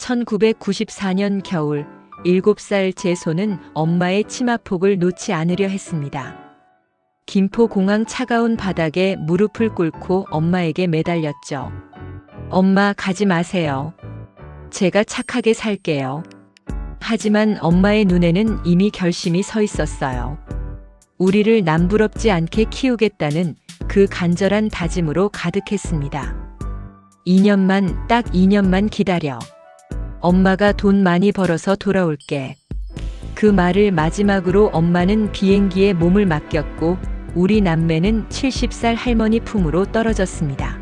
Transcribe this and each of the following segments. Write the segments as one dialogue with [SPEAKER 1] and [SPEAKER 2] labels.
[SPEAKER 1] 1994년 겨울 7살 제 손은 엄마의 치마폭을 놓지 않으려 했습니다. 김포공항 차가운 바닥에 무릎을 꿇고 엄마에게 매달렸죠. 엄마 가지 마세요. 제가 착하게 살게요. 하지만 엄마의 눈에는 이미 결심이 서 있었어요. 우리를 남부럽지 않게 키우겠다는 그 간절한 다짐으로 가득했습니다. 2년만, 딱 2년만 기다려. 엄마가 돈 많이 벌어서 돌아올게. 그 말을 마지막으로 엄마는 비행기에 몸을 맡겼고 우리 남매는 70살 할머니 품으로 떨어졌습니다.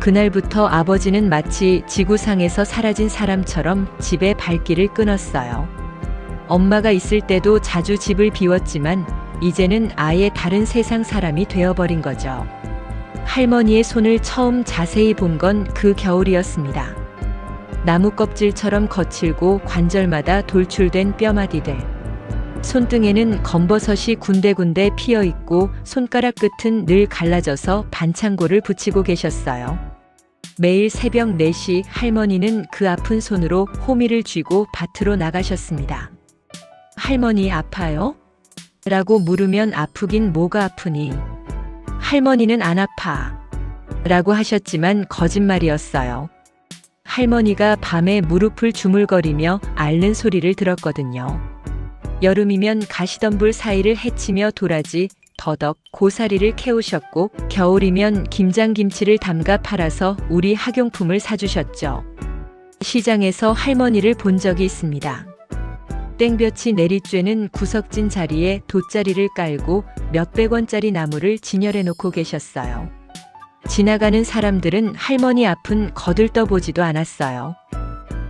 [SPEAKER 1] 그날부터 아버지는 마치 지구상에서 사라진 사람처럼 집에 발길을 끊었어요. 엄마가 있을 때도 자주 집을 비웠지만 이제는 아예 다른 세상 사람이 되어버린 거죠. 할머니의 손을 처음 자세히 본 건 그 겨울이었습니다. 나무 껍질처럼 거칠고 관절마다 돌출된 뼈마디들. 손등에는 검버섯이 군데군데 피어 있고 손가락 끝은 늘 갈라져서 반창고를 붙이고 계셨어요. 매일 새벽 4시 할머니는 그 아픈 손으로 호미를 쥐고 밭으로 나가셨습니다. 할머니 아파요? 라고 물으면 아프긴 뭐가 아프니? 할머니는 안 아파. 라고 하셨지만 거짓말이었어요. 할머니가 밤에 무릎을 주물거리며 앓는 소리를 들었거든요. 여름이면 가시덤불 사이를 헤치며 도라지, 더덕, 고사리를 캐오셨고 겨울이면 김장김치를 담가 팔아서 우리 학용품을 사주셨죠. 시장에서 할머니를 본 적이 있습니다. 땡볕이 내리쬐는 구석진 자리에 돗자리를 깔고 몇백 원짜리 나무를 진열해 놓고 계셨어요. 지나가는 사람들은 할머니 앞은 거들떠보지도 않았어요.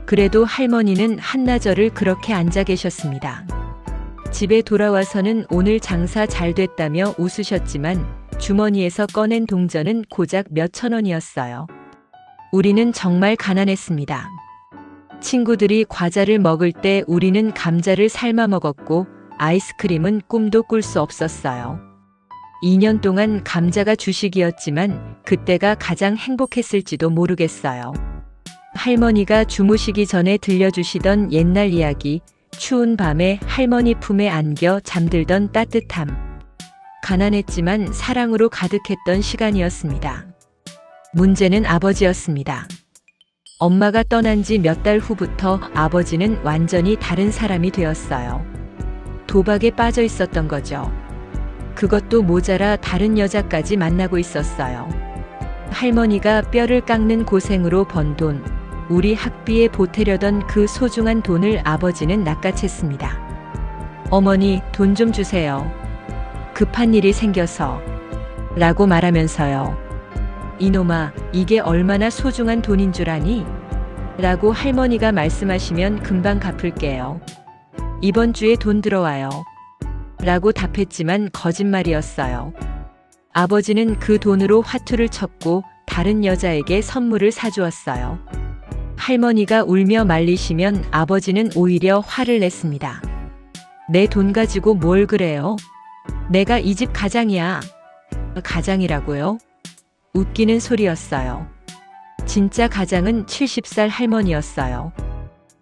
[SPEAKER 1] 그래도 할머니는 한나절을 그렇게 앉아 계셨습니다. 집에 돌아와서는 오늘 장사 잘 됐다며 웃으셨지만 주머니에서 꺼낸 동전은 고작 몇천 원이었어요. 우리는 정말 가난했습니다. 친구들이 과자를 먹을 때 우리는 감자를 삶아 먹었고 아이스크림은 꿈도 꿀 수 없었어요. 2년 동안 감자가 주식이었지만 그때가 가장 행복했을지도 모르겠어요. 할머니가 주무시기 전에 들려주시던 옛날 이야기, 추운 밤에 할머니 품에 안겨 잠들던 따뜻함. 가난했지만 사랑으로 가득했던 시간이었습니다. 문제는 아버지였습니다. 엄마가 떠난 지 몇 달 후부터 아버지는 완전히 다른 사람이 되었어요. 도박에 빠져 있었던 거죠. 그것도 모자라 다른 여자까지 만나고 있었어요. 할머니가 뼈를 깎는 고생으로 번 돈, 우리 학비에 보태려던 그 소중한 돈을 아버지는 낚아챘습니다. 어머니, 돈 좀 주세요. 급한 일이 생겨서. 라고 말하면서요. 이놈아, 이게 얼마나 소중한 돈인 줄 아니? 라고 할머니가 말씀하시면 금방 갚을게요. 이번 주에 돈 들어와요. 라고 답했지만 거짓말이었어요. 아버지는 그 돈으로 화투를 쳤고 다른 여자에게 선물을 사주었어요. 할머니가 울며 말리시면 아버지는 오히려 화를 냈습니다. 내 돈 가지고 뭘 그래요? 내가 이 집 가장이야. 가장이라고요? 웃기는 소리였어요. 진짜 가장은 70살 할머니였어요.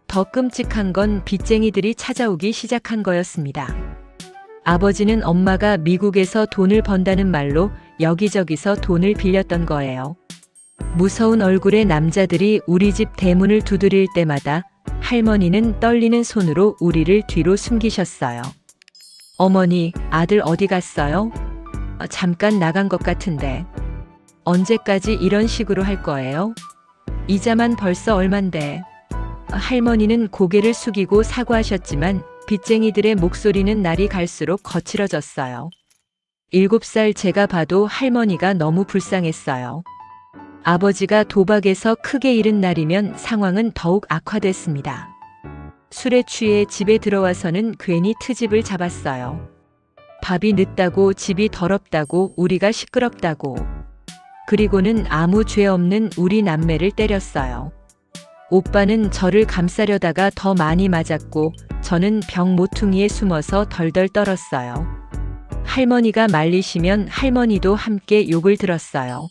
[SPEAKER 1] 더 끔찍한 건 빚쟁이들이 찾아오기 시작한 거였습니다. 아버지는 엄마가 미국에서 돈을 번다는 말로 여기저기서 돈을 빌렸던 거예요. 무서운 얼굴의 남자들이 우리 집 대문을 두드릴 때마다 할머니는 떨리는 손으로 우리를 뒤로 숨기셨어요. 어머니, 아들 어디 갔어요? 아, 잠깐 나간 것 같은데. 언제까지 이런 식으로 할 거예요? 이자만 벌써 얼만데. 할머니는 고개를 숙이고 사과하셨지만 빚쟁이들의 목소리는 날이 갈수록 거칠어졌어요. 일곱 살 제가 봐도 할머니가 너무 불쌍했어요. 아버지가 도박에서 크게 잃은 날이면 상황은 더욱 악화됐습니다. 술에 취해 집에 들어와서는 괜히 트집을 잡았어요. 밥이 늦다고 집이 더럽다고 우리가 시끄럽다고. 그리고는 아무 죄 없는 우리 남매를 때렸어요. 오빠는 저를 감싸려다가 더 많이 맞았고 저는 병 모퉁이에 숨어서 덜덜 떨었어요. 할머니가 말리시면 할머니도 함께 욕을 들었어요.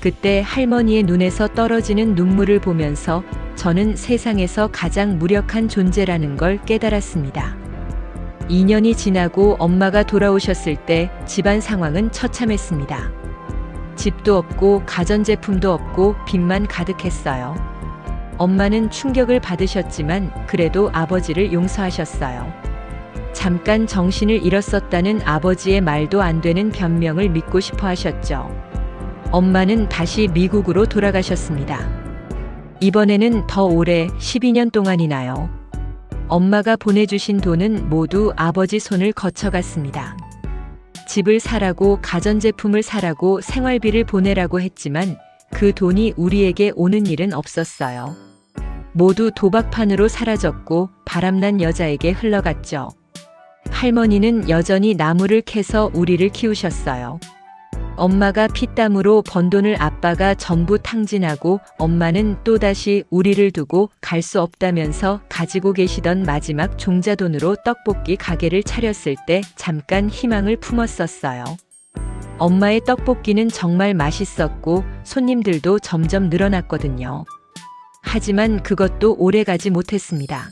[SPEAKER 1] 그때 할머니의 눈에서 떨어지는 눈물을 보면서 저는 세상에서 가장 무력한 존재라는 걸 깨달았습니다. 2년이 지나고 엄마가 돌아오셨을 때 집안 상황은 처참했습니다. 집도 없고 가전제품도 없고 빚만 가득했어요. 엄마는 충격을 받으셨지만 그래도 아버지를 용서하셨어요. 잠깐 정신을 잃었었다는 아버지의 말도 안 되는 변명을 믿고 싶어 하셨죠. 엄마는 다시 미국으로 돌아가셨습니다. 이번에는 더 오래 12년 동안이나요. 엄마가 보내주신 돈은 모두 아버지 손을 거쳐갔습니다. 집을 사라고 가전제품을 사라고 생활비를 보내라고 했지만 그 돈이 우리에게 오는 일은 없었어요. 모두 도박판으로 사라졌고 바람난 여자에게 흘러갔죠. 할머니는 여전히 나무를 캐서 우리를 키우셨어요. 엄마가 피땀으로 번 돈을 아빠가 전부 탕진하고 엄마는 또다시 우리를 두고 갈 수 없다면서 가지고 계시던 마지막 종자돈으로 떡볶이 가게를 차렸을 때 잠깐 희망을 품었었어요. 엄마의 떡볶이는 정말 맛있었고 손님들도 점점 늘어났거든요. 하지만 그것도 오래 가지 못했습니다.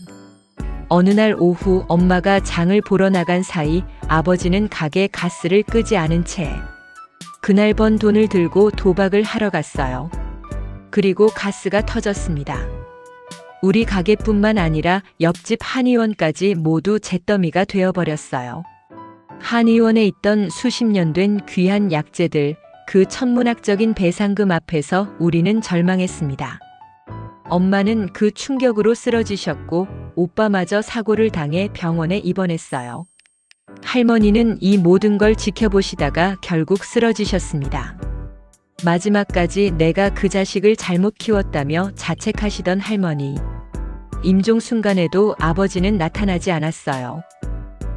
[SPEAKER 1] 어느 날 오후 엄마가 장을 보러 나간 사이 아버지는 가게 가스를 끄지 않은 채 그날 번 돈을 들고 도박을 하러 갔어요. 그리고 가스가 터졌습니다. 우리 가게뿐만 아니라 옆집 한의원까지 모두 잿더미가 되어버렸어요. 한의원에 있던 수십 년 된 귀한 약재들, 그 천문학적인 배상금 앞에서 우리는 절망했습니다. 엄마는 그 충격으로 쓰러지셨고 오빠마저 사고를 당해 병원에 입원했어요. 할머니는 이 모든 걸 지켜보시다가 결국 쓰러지셨습니다. 마지막까지 내가 그 자식을 잘못 키웠다며 자책하시던 할머니. 임종 순간에도 아버지는 나타나지 않았어요.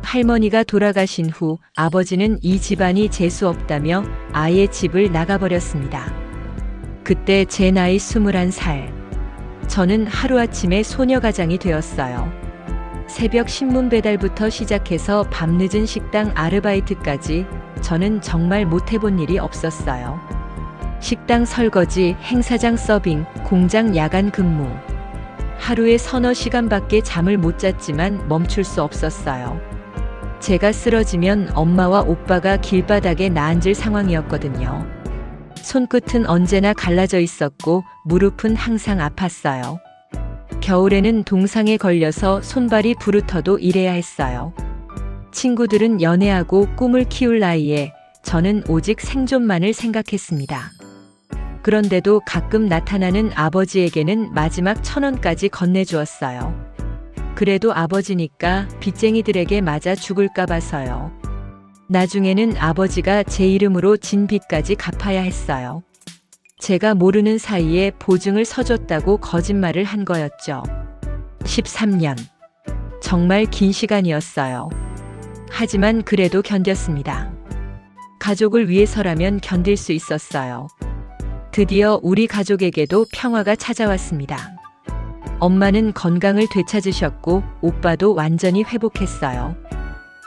[SPEAKER 1] 할머니가 돌아가신 후 아버지는 이 집안이 재수 없다며 아예 집을 나가버렸습니다. 그때 제 나이 21살. 저는 하루아침에 소녀가장이 되었어요. 새벽 신문 배달부터 시작해서 밤늦은 식당 아르바이트까지 저는 정말 못해본 일이 없었어요. 식당 설거지, 행사장 서빙, 공장 야간 근무. 하루에 서너 시간밖에 잠을 못 잤지만 멈출 수 없었어요. 제가 쓰러지면 엄마와 오빠가 길바닥에 나앉을 상황이었거든요. 손끝은 언제나 갈라져 있었고 무릎은 항상 아팠어요. 겨울에는 동상에 걸려서 손발이 부르터도 일해야 했어요. 친구들은 연애하고 꿈을 키울 나이에 저는 오직 생존만을 생각했습니다. 그런데도 가끔 나타나는 아버지에게는 마지막 천 원까지 건네주었어요. 그래도 아버지니까 빚쟁이들에게 맞아 죽을까 봐서요. 나중에는 아버지가 제 이름으로 진 빚까지 갚아야 했어요. 제가 모르는 사이에 보증을 서줬다고 거짓말을 한 거였죠. 13년. 정말 긴 시간이었어요. 하지만 그래도 견뎠습니다. 가족을 위해서라면 견딜 수 있었어요. 드디어 우리 가족에게도 평화가 찾아왔습니다. 엄마는 건강을 되찾으셨고 오빠도 완전히 회복했어요.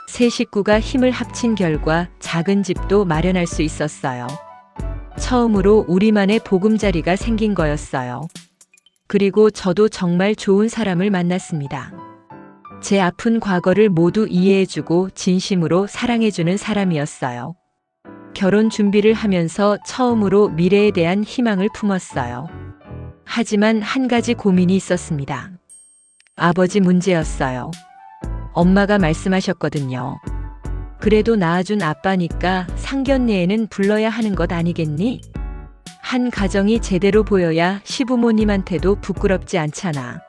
[SPEAKER 1] 세 식구가 힘을 합친 결과 작은 집도 마련할 수 있었어요. 처음으로 우리만의 보금자리가 생긴 거였어요. 그리고 저도 정말 좋은 사람을 만났습니다. 제 아픈 과거를 모두 이해해주고 진심으로 사랑해주는 사람이었어요. 결혼 준비를 하면서 처음으로 미래에 대한 희망을 품었어요. 하지만 한 가지 고민이 있었습니다. 아버지 문제였어요. 엄마가 말씀하셨거든요. 그래도 낳아준 아빠니까 상견례에는 불러야 하는 것 아니겠니? 한 가정이 제대로 보여야 시부모님한테도 부끄럽지 않잖아.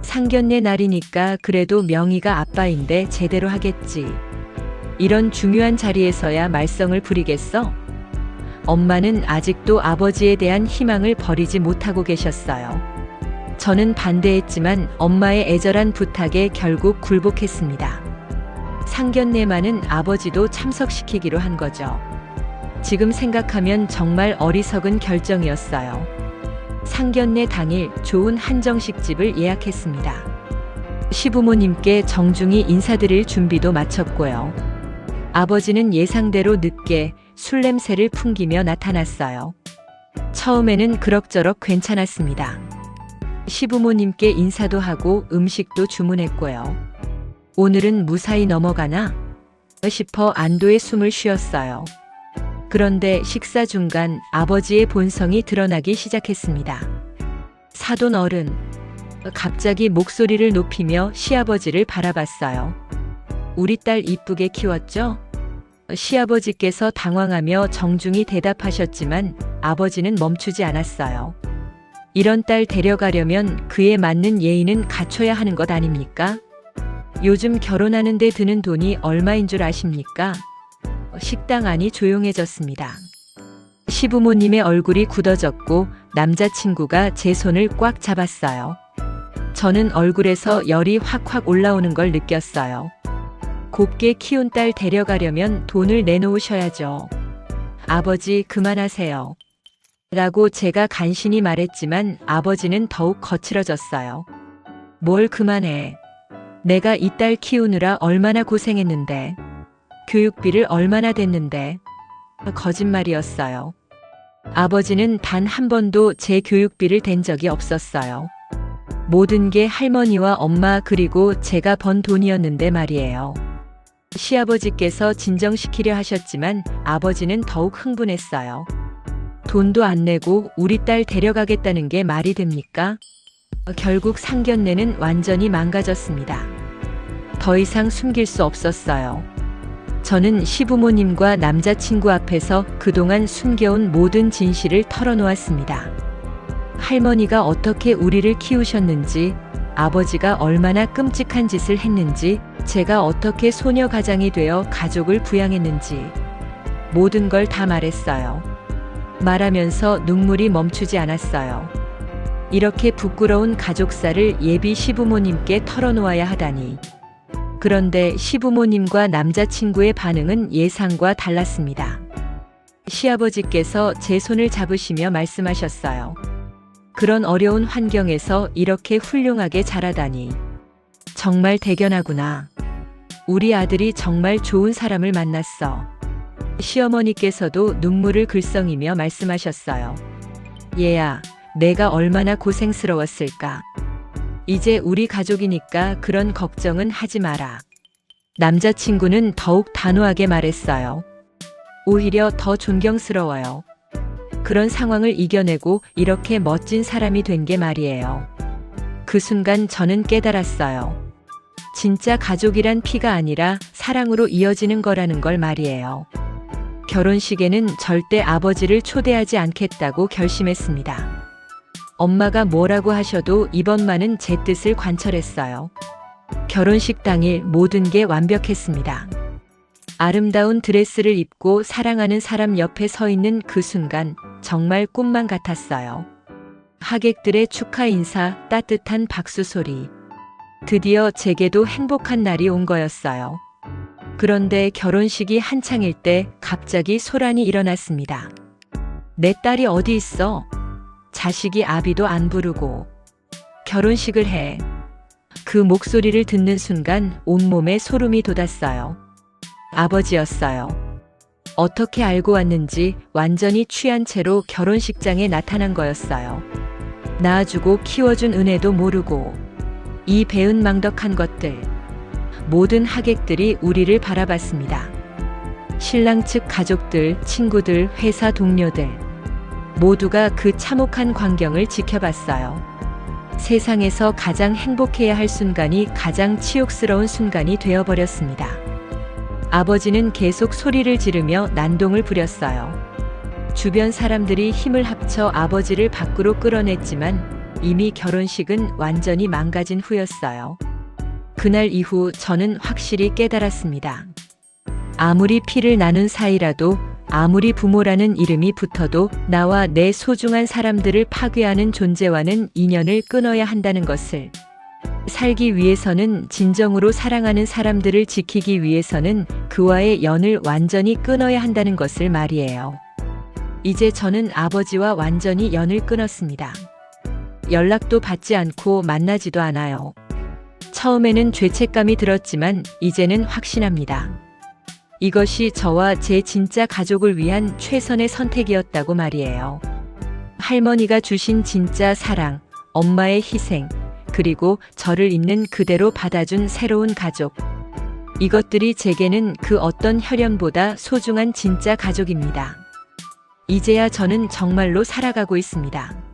[SPEAKER 1] 상견례 날이니까 그래도 명의가 아빠인데 제대로 하겠지. 이런 중요한 자리에서야 말썽을 부리겠어? 엄마는 아직도 아버지에 대한 희망을 버리지 못하고 계셨어요. 저는 반대했지만 엄마의 애절한 부탁에 결국 굴복했습니다. 상견례만은 아버지도 참석시키기로 한 거죠. 지금 생각하면 정말 어리석은 결정이었어요. 상견례 당일 좋은 한정식 집을 예약했습니다. 시부모님께 정중히 인사드릴 준비도 마쳤고요. 아버지는 예상대로 늦게 술 냄새를 풍기며 나타났어요. 처음에는 그럭저럭 괜찮았습니다. 시부모님께 인사도 하고 음식도 주문했고요. 오늘은 무사히 넘어가나? 싶어 안도의 숨을 쉬었어요. 그런데 식사 중간 아버지의 본성이 드러나기 시작했습니다. 사돈 어른. 갑자기 목소리를 높이며 시아버지를 바라봤어요. 우리 딸 이쁘게 키웠죠? 시아버지께서 당황하며 정중히 대답하셨지만 아버지는 멈추지 않았어요. 이런 딸 데려가려면 그에 맞는 예의는 갖춰야 하는 것 아닙니까? 요즘 결혼하는데 드는 돈이 얼마인 줄 아십니까? 식당 안이 조용해졌습니다. 시부모님의 얼굴이 굳어졌고 남자친구가 제 손을 꽉 잡았어요. 저는 얼굴에서 열이 확확 올라오는 걸 느꼈어요. 곱게 키운 딸 데려가려면 돈을 내놓으셔야죠. 아버지 그만하세요. 라고 제가 간신히 말했지만 아버지는 더욱 거칠어졌어요. 뭘 그만해. 내가 이 딸 키우느라 얼마나 고생했는데. 교육비를 얼마나 댔는데. 거짓말이었어요. 아버지는 단 한 번도 제 교육비를 댄 적이 없었어요. 모든 게 할머니와 엄마 그리고 제가 번 돈이었는데 말이에요. 시아버지께서 진정시키려 하셨지만 아버지는 더욱 흥분했어요. 돈도 안 내고 우리 딸 데려가겠다는 게 말이 됩니까? 결국 상견례는 완전히 망가졌습니다. 더 이상 숨길 수 없었어요. 저는 시부모님과 남자친구 앞에서 그동안 숨겨온 모든 진실을 털어놓았습니다. 할머니가 어떻게 우리를 키우셨는지, 아버지가 얼마나 끔찍한 짓을 했는지, 제가 어떻게 소녀 가장이 되어 가족을 부양했는지, 모든 걸 다 말했어요. 말하면서 눈물이 멈추지 않았어요. 이렇게 부끄러운 가족사를 예비 시부모님께 털어놓아야 하다니. 그런데 시부모님과 남자친구의 반응은 예상과 달랐습니다. 시아버지께서 제 손을 잡으시며 말씀하셨어요. 그런 어려운 환경에서 이렇게 훌륭하게 자라다니. 정말 대견하구나. 우리 아들이 정말 좋은 사람을 만났어. 시어머니께서도 눈물을 글썽이며 말씀하셨어요. 얘야, 내가 얼마나 고생스러웠을까. 이제 우리 가족이니까 그런 걱정은 하지 마라. 남자친구는 더욱 단호하게 말했어요. 오히려 더 존경스러워요. 그런 상황을 이겨내고 이렇게 멋진 사람이 된 게 말이에요. 그 순간 저는 깨달았어요. 진짜 가족이란 피가 아니라 사랑으로 이어지는 거라는 걸 말이에요. 결혼식에는 절대 아버지를 초대하지 않겠다고 결심했습니다. 엄마가 뭐라고 하셔도 이번만은 제 뜻을 관철했어요. 결혼식 당일 모든 게 완벽했습니다. 아름다운 드레스를 입고 사랑하는 사람 옆에 서 있는 그 순간 정말 꿈만 같았어요. 하객들의 축하 인사, 따뜻한 박수 소리. 드디어 제게도 행복한 날이 온 거였어요. 그런데 결혼식이 한창일 때 갑자기 소란이 일어났습니다. 내 딸이 어디 있어? 자식이 아비도 안 부르고 결혼식을 해. 그 목소리를 듣는 순간 온몸에 소름이 돋았어요. 아버지였어요. 어떻게 알고 왔는지 완전히 취한 채로 결혼식장에 나타난 거였어요. 낳아주고 키워준 은혜도 모르고 이 배은 망덕한 것들 모든 하객들이 우리를 바라봤습니다. 신랑 측 가족들, 친구들, 회사 동료들 모두가 그 참혹한 광경을 지켜봤어요. 세상에서 가장 행복해야 할 순간이 가장 치욕스러운 순간이 되어버렸습니다. 아버지는 계속 소리를 지르며 난동을 부렸어요. 주변 사람들이 힘을 합쳐 아버지를 밖으로 끌어냈지만 이미 결혼식은 완전히 망가진 후였어요. 그날 이후 저는 확실히 깨달았습니다. 아무리 피를 나눈 사이라도 아무리 부모라는 이름이 붙어도 나와 내 소중한 사람들을 파괴하는 존재와는 인연을 끊어야 한다는 것을 살기 위해서는 진정으로 사랑하는 사람들을 지키기 위해서는 그와의 연을 완전히 끊어야 한다는 것을 말이에요. 이제 저는 아버지와 완전히 연을 끊었습니다. 연락도 받지 않고 만나지도 않아요. 처음에는 죄책감이 들었지만 이제는 확신합니다. 이것이 저와 제 진짜 가족을 위한 최선의 선택이었다고 말이에요. 할머니가 주신 진짜 사랑, 엄마의 희생, 그리고 저를 있는 그대로 받아준 새로운 가족. 이것들이 제게는 그 어떤 혈연보다 소중한 진짜 가족입니다. 이제야 저는 정말로 살아가고 있습니다.